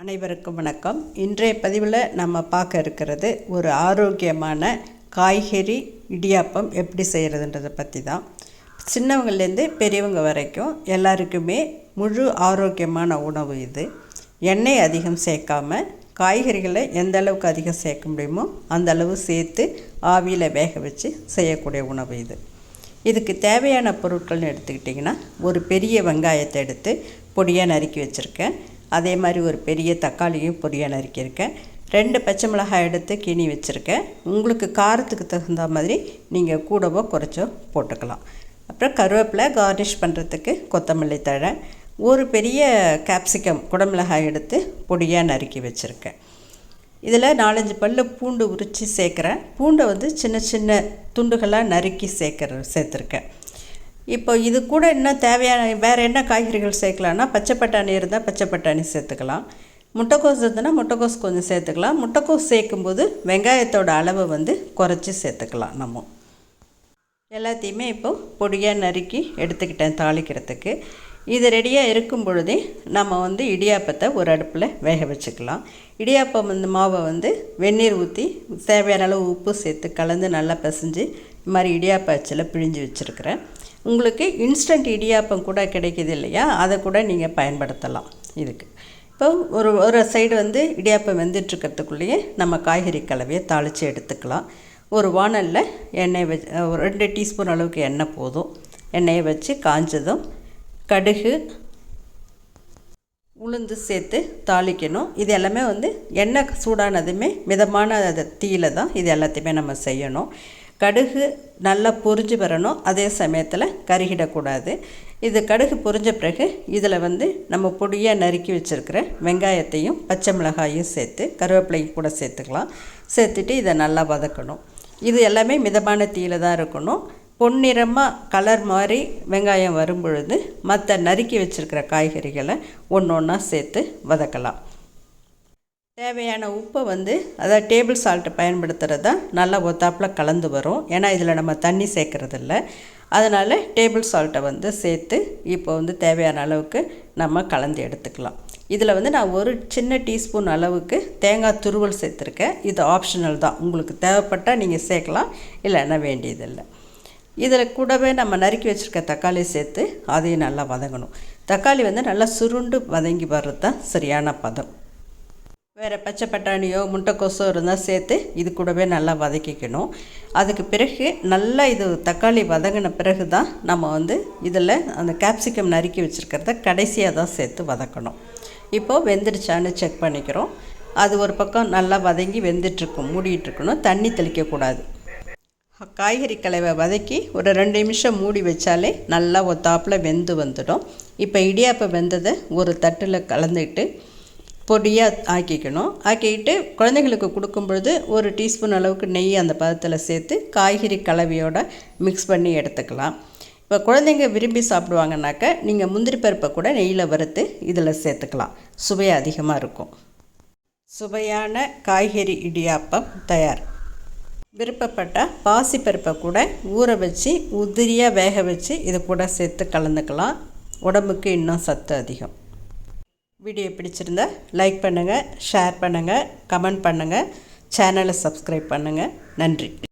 அனைவருக்கும் வணக்கம். இன்றைய பதிவில் நம்ம பார்க்க இருக்கிறது ஒரு ஆரோக்கியமான காய்கறி இடியாப்பம் எப்படி செய்கிறதுன்றதை பற்றி தான் சின்னவங்கள்லேருந்து பெரியவங்க வரைக்கும் எல்லாருக்குமே முழு ஆரோக்கியமான உணவு இது. எண்ணெய் அதிகம் சேர்க்காம காய்கறிகளை எந்த அளவுக்கு அதிகம் சேர்க்க முடியுமோ அந்த அளவு சேர்த்து ஆவியில் வேக வச்சு செய்யக்கூடிய உணவு இது. இதுக்கு தேவையான பொருட்கள்னு எடுத்துக்கிட்டிங்கன்னா ஒரு பெரிய வெங்காயத்தை எடுத்து பொடியாக நறுக்கி வச்சுருக்கேன். அதே மாதிரி ஒரு பெரிய தக்காளியும் பொடியாக நறுக்கியிருக்கேன் ரெண்டு பச்சை மிளகாய் எடுத்து கிணி வச்சுருக்கேன். உங்களுக்கு காரத்துக்கு தகுந்த மாதிரி நீங்கள் கூடவோ குறைச்சோ போட்டுக்கலாம். அப்புறம் கருவேப்பிலை கார்னிஷ் பண்ணுறதுக்கு கொத்தமல்லி தழை ஒரு பெரிய கேப்சிகம் குடமிளகாய் எடுத்து பொடியாக நறுக்கி வச்சுருக்கேன். இதில் நாலஞ்சு பல்லு பூண்டு உரித்து சேர்க்குறேன். பூண்டை வந்து சின்ன சின்ன துண்டுகளாக நறுக்கி சேர்க்குற சேர்த்துருக்கேன். இப்போ இது கூட இன்னும் தேவையான வேறு என்ன காய்கறிகள் சேர்க்கலான்னா பச்சை பட்டாணி இருந்தால் பச்சை பட்டாணி சேர்த்துக்கலாம். முட்டைக்கோஸ் இருந்ததுன்னா முட்டைக்கோஸ் கொஞ்சம் சேர்த்துக்கலாம். முட்டைக்கோஸ் சேர்க்கும்போது வெங்காயத்தோட அளவை வந்து குறைச்சி சேர்த்துக்கலாம் நம்ம. எல்லாத்தையுமே இப்போது பொடியாக நறுக்கி எடுத்துக்கிட்டேன் தாளிக்கிறதுக்கு. இது ரெடியாக இருக்கும் பொழுதே நம்ம வந்து இடியாப்பத்தை ஒரு அடுப்பில் வேக வச்சுக்கலாம். இடியாப்பம் வந்து மாவை வந்து வெந்நீர் ஊற்றி தேவையான அளவு உப்பு சேர்த்து கலந்து நல்லா பிசைஞ்சு இது மாதிரி இடியாப்ப அச்சில் பிழிஞ்சு வச்சுருக்கிறேன். உங்களுக்கு இன்ஸ்டன்ட் இடியாப்பம் கூட கிடைக்கிது இல்லையா? அதை கூட நீங்கள் பயன்படுத்தலாம். இதுக்கு. இப்போ ஒரு ஒரு சைடு வந்து இடியாப்பம் வெந்துட்டுருக்கிறதுக்குள்ளேயே நம்ம காய்கறி கலவையை தாளித்து எடுத்துக்கலாம். ஒரு வானலில் எண்ணெய் வச்சு ஒரு ரெண்டு டீஸ்பூன் அளவுக்கு எண்ணெய் போதும். எண்ணெயை வச்சு காஞ்சதும் கடுகு உளுந்து சேர்த்து தாளிக்கணும். இது எல்லாமே வந்து எண்ணெய் சூடானதுமே மிதமான தீயில தான் இது எல்லாத்தையுமே நம்ம செய்யணும். கடுகு நல்லா பொரிஞ்சு வரணும். அதே சமயத்தில் கருகிடக்கூடாது. இது கடுகு பொரிஞ்ச பிறகு இதில் வந்து நம்ம பொடியாக நறுக்கி வச்சுருக்கிற வெங்காயத்தையும் பச்சை மிளகாயும் சேர்த்து கருவேப்பிலையும் கூட சேர்த்துக்கலாம். சேர்த்துட்டு இதை நல்லா வதக்கணும். இது எல்லாமே மிதமான தீயில் தான் இருக்கணும். பொன்னிறமாக கலர் மாதிரி வெங்காயம் வரும் பொழுது மற்ற நறுக்கி வச்சுருக்கிற காய்கறிகளை ஒன்று ஒன்றா சேர்த்து வதக்கலாம். தேவையான உப்பை வந்து அதாவது டேபிள் சால்ட்டு பயன்படுத்துகிறது தான் நல்லா ஒத்தாப்பில் கலந்து வரும். ஏன்னா இதில் நம்ம தண்ணி சேர்க்குறதில்ல. அதனால் டேபிள் சால்ட்டை வந்து சேர்த்து இப்போ வந்து தேவையான அளவுக்கு நம்ம கலந்து எடுத்துக்கலாம். இதில் வந்து நான் ஒரு சின்ன டீஸ்பூன் அளவுக்கு தேங்காய் துருவல் சேர்த்துருக்கேன். இது ஆப்ஷனல் தான். உங்களுக்கு தேவைப்பட்டால் நீங்கள் சேர்க்கலாம். இல்லைன்னா வேண்டியதில்லை. இதில் கூடவே நம்ம நறுக்கி வச்சுருக்க தக்காளி சேர்த்து அதையும் நல்லா வதங்கணும். தக்காளி வந்து நல்லா சுருண்டு வதங்கி வர்றது தான் சரியான பதம். வேறு பச்சை பட்டாணியோ முட்டைக்கோசோ இருந்தால் சேர்த்து இது கூடவே நல்லா வதக்கிக்கணும். அதுக்கு பிறகு நல்லா இது தக்காளி வதங்கின பிறகு தான் நம்ம வந்து இதில் அந்த கேப்சிகம் நறுக்கி வச்சுருக்கிறத கடைசியாக தான் சேர்த்து வதக்கணும். இப்போது வெந்துடுச்சான்னு செக் பண்ணிக்கிறோம். அது ஒரு பக்கம் நல்லா வதங்கி வெந்துட்டுருக்கும் மூடிட்டுருக்கணும் தண்ணி தெளிக்கக்கூடாது. காய்கறி கலவை வதக்கி ஒரு ரெண்டு நிமிஷம் மூடி வச்சாலே நல்லா ஒத்தாப்பில் வெந்து வந்துடும். இப்போ இடியாப்பம் வெந்ததை ஒரு தட்டில் கலந்துக்கிட்டு பொடியாக ஆக்கிக்கணும். ஆக்கிக்கிட்டு குழந்தைங்களுக்கு கொடுக்கும் பொழுது ஒரு டீஸ்பூன் அளவுக்கு நெய் அந்த பதத்தில் சேர்த்து காய்கறி கலவையோடு மிக்ஸ் பண்ணி எடுத்துக்கலாம். இப்போ குழந்தைங்க விரும்பி சாப்பிடுவாங்கனாக்க நீங்கள் முந்திரி பருப்பை கூட நெய்யில் வறுத்து இதில் சேர்த்துக்கலாம். சுவை அதிகமாக இருக்கும். சுவையான காய்கறி இடியாப்பம் தயார். விருப்பப்பட்டால் பாசிப்பருப்பை கூட ஊற வச்சு உதிரியாக வேக வச்சு இது கூட சேர்த்து கலந்துக்கலாம். உடம்புக்கு இன்னும் சத்து அதிகம். வீடியோ பிடிச்சிருந்தா லைக் பண்ணுங்கள் ஷேர் பண்ணுங்கள் கமெண்ட் பண்ணுங்கள் சேனலை சப்ஸ்கிரைப் பண்ணுங்கள் நன்றி.